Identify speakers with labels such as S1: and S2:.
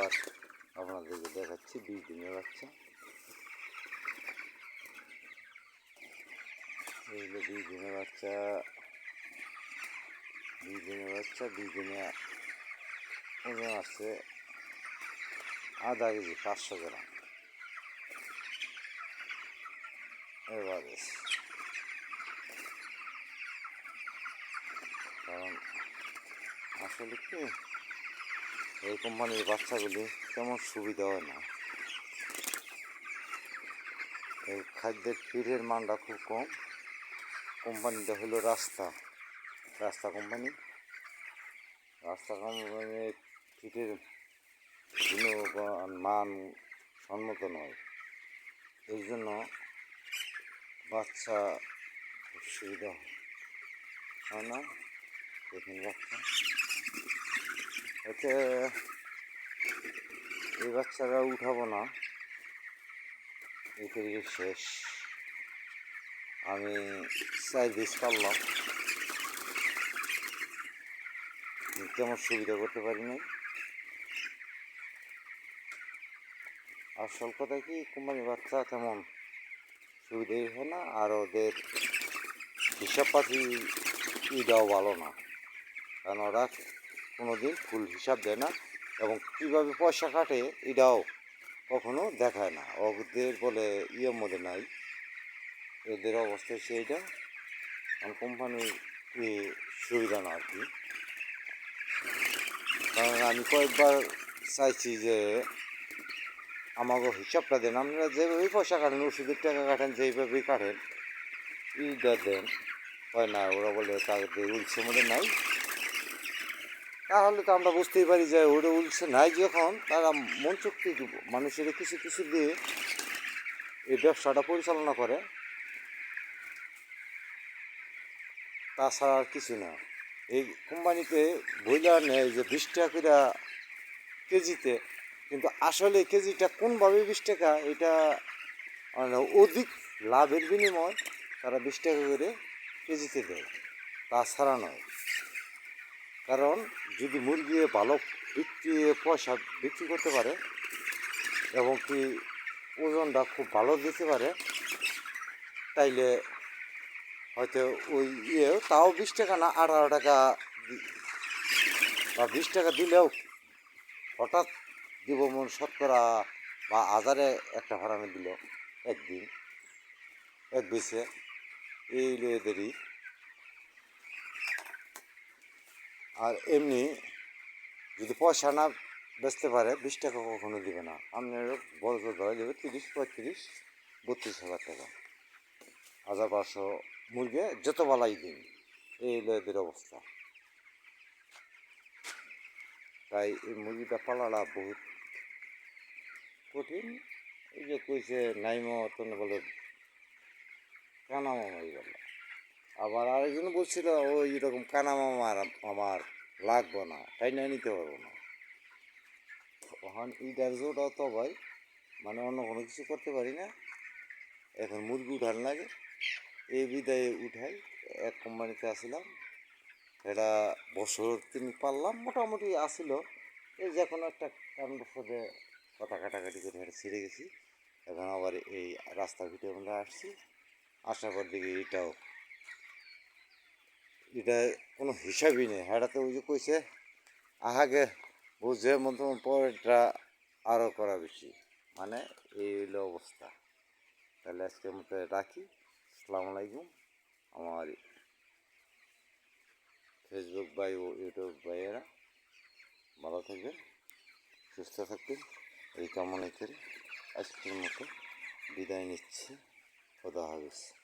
S1: আবার আপনাদেরকে দেখাচ্ছি বিশ দিনের বাচ্চা এই হলো বিশ দিনের বাচ্চা বিশ দিনের বাচ্চা বিশ দিনে ওজন আছে আধা কেজি পাঁচশো গ্রাম এবারে কারণ আসলে কি এই কোম্পানির বাচ্চাগুলি তেমন সুবিধা হয় না। এই খাদ্যের ফিরের মানটা খুব কম। কোম্পানিটা হলো রাস্তা। রাস্তা কোম্পানি। রাস্তা কোম্পানির ফিটের গুণগত মান সম্মত নয়। এই জন্য বাচ্চা সুবিধা হয় না। দেখুন বাচ্চা হচ্ছে এই বাচ্চারা উঠাবো না। এই শেষ। আমি বেশ পারলাম। তেমন সুবিধা করতে পারি নাই। আসল কথা কি কোম্পানি বাচ্চা তেমন সুবিধাই হয় না, আর ওদের হিসাবপাতি ইটাও ভালো না। কারণ ওরা কোনো দিন ফুল হিসাব দেয় না এবং কীভাবে পয়সা কাটে এটাও কখনো দেখায় না। ওদের বলে ইয়ের মধ্যে নাই। এদের অবস্থা সেইটা। কারণ কোম্পানির সুবিধা না আর কি। কারণ আমি কয়েকবার চাইছি যে আমাকে হিসাবটা দেন। আপনারা যেভাবে পয়সা কাটেন, ওষুধের টাকা কাটেন, যেইভাবেই কাটেন ইটা দেন। হয় না, ওরা বলে তাদের রুলসের মধ্যে নাই। তাহলে তো আমরা বুঝতেই পারি যে ওটা উলছে নাই যখন, তারা মন চুক্তি মানুষের কিছু কিছু দিয়ে এই ব্যবসাটা পরিচালনা করে। তাছাড়া আর কিছু না। এই কোম্পানিতে বইলা নেয় যে বিশ টাকা কেজিতে। কিন্তু আসলে কেজিটা কোনভাবে বিশ টাকা, এটা মানে অধিক লাভের বিনিময় তারা বিশ টাকা করে কেজিতে দেয়। তাছাড়া নয়। কারণ যদি মুরগি ভালো বিক্রি, পয়সা বিক্রি করতে পারে এবং কি ওজনটা খুব ভালো দিতে পারে, তাইলে হয়তো ওই ইয়ে তাও বিশ টাকা না আঠারো টাকা বা বিশ টাকা দিলেও হঠাৎ দিব মন শতকরা বা হাজারে একটা ফার্মে দিল একদিন, এক বেছে এই এদেরই আর এমনি যদি পয়সা না বেচতে পারে, বিশ টাকা কখনো দিবে না। আপনার বড় জোর ধরে দেবে তিরিশ, পঁয়ত্রিশ, বত্রিশ হাজার টাকা। হাজার পাঁচশো মুরগি যত বালাই দিন, এই হলো এদের অবস্থা। তাই এই মুরগিটা পালাটা বহুত কঠিন। এই যে কইছে নাইমো তনে বলে, কানা মামা এই বলে। আবার আরেকজন বলছিল, ওই এরকম কানা আমার লাগবো না তাই না নিতে পারব না। তখন এইটার জোটা তো ভাই মানে অন্য কোনো কিছু করতে পারি না। এখন মুরগি উঠান লাগে। এই বিদায়ে উঠাই, এক কোম্পানিতে আসিলাম। এটা বছর তিনি পারলাম, মোটামুটি আসিল। এই যে কোনো একটা কারণবশতে কথা কাটাকাটি করে এটা ছিঁড়ে গেছি। এখন আবার এই রাস্তার ভিতরে আমরা আসছি। আসার পর দেখি এটাও এটা কোনো হিসাবই নেই। হেটাতে ওই যে কইছে, আহাগে বুঝে মতো পরেরটা আরও করা বেশি। মানে এই হলো অবস্থা। তাহলে আজকের মতো রাখি। আসসালামু আলাইকুম। আমার ফেসবুক ভাই ও ইউটিউব ভাইয়েরা, ভালো থাকবেন, সুস্থ থাকবেন, এই কামনাই করে আজকের মতো বিদায় নিচ্ছি। খোদা হাফিজ।